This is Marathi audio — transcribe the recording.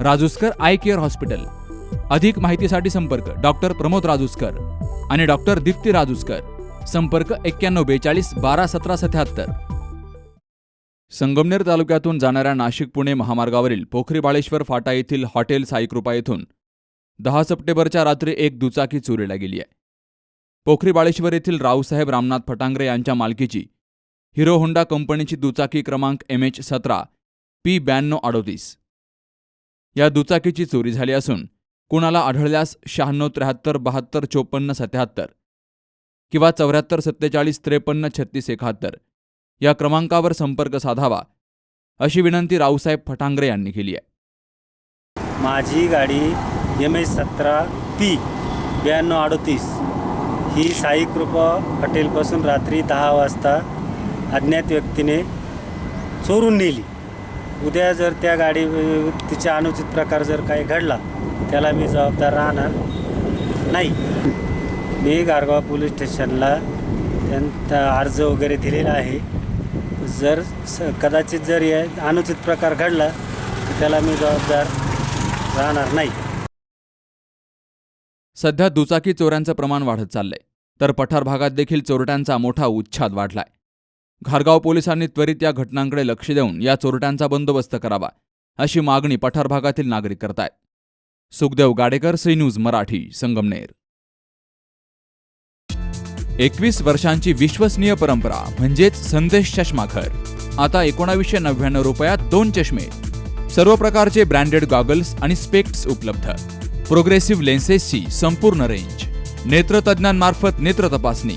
Rajuskar eye care hospital. अधिक माहितीसाठी संपर्क डॉक्टर प्रमोद राजूस्कर आणि डॉक्टर दीप्ती राजूस्कर. संपर्क एक्क्याण्णव बेचाळीस बारा सतरा सत्याहत्तर. संगमनेर तालुक्यातून जाणाऱ्या नाशिक पुणे महामार्गावरील पोखरी बाळेश्वर फाटा येथील हॉटेल साईकृपा येथून दहा सप्टेंबरच्या रात्री एक दुचाकी चोरीला गेली आहे. पोखरी बाळेश्वर येथील रावसाहेब रामनाथ फटांगरे यांच्या मालकीची हिरो होंडा कंपनीची दुचाकी क्रमांक एम एच सतरा पी ब्याण्णव अडोतीस. या दुचाकीची चोरी झाली असून कुणाला आढळल्यास शहाण्णव त्र्याहत्तर बहात्तर चोपन्न सत्याहत्तर किंवा चौऱ्याहत्तर सत्तेचाळीस त्रेपन्न छत्तीस एकाहत्तर या क्रमांकावर संपर्क साधावा अशी विनंती रावसाहेब फटांगरे यांनी केली आहे. माझी गाडी एम एच सतरा पी ब्याण्णव अडतीस ही साईकृपा हॉटेलपासून रात्री दहा वाजता अज्ञात व्यक्तीने चोरून नेली. उद्या जर त्या गाडी तिचा अनुचित प्रकार जर काही घडला त्याला मी जबाबदार राहणार नाही. मी गारगाव पोलीस स्टेशनला त्यांचा अर्ज वगैरे दिलेला आहे. जर स कदाचित जर या अनुचित प्रकार घडला तर त्याला मी जबाबदार राहणार नाही. सध्या दुचाकी चोऱ्यांचं प्रमाण वाढत चाललंय. तर पठार भागात देखील चोरट्यांचा मोठा उच्छाद वाढलाय. घारगाव पोलिसांनी त्वरित या घटनांकडे लक्ष देऊन या चोरट्यांचा बंदोबस्त करावा अशी मागणी पठार भागातील नागरिक करतायत. Sukhdev Gadekar C news Marathi Sangamner. एकवीस वर्षांची विश्वसनीय परंपरा म्हणजेच संदेश चष्माघर. आता एकोणावीसशे नव्याण्णव रुपयात दोन चष्मे. सर्व प्रकारचे ब्रँडेड गॉगल्स आणि स्पेक्ट्स उपलब्ध. प्रोग्रेसिव्ह लेन्सेसची संपूर्ण रेंज. नेत्रतज्ञांमार्फत नेत्र तपासणी.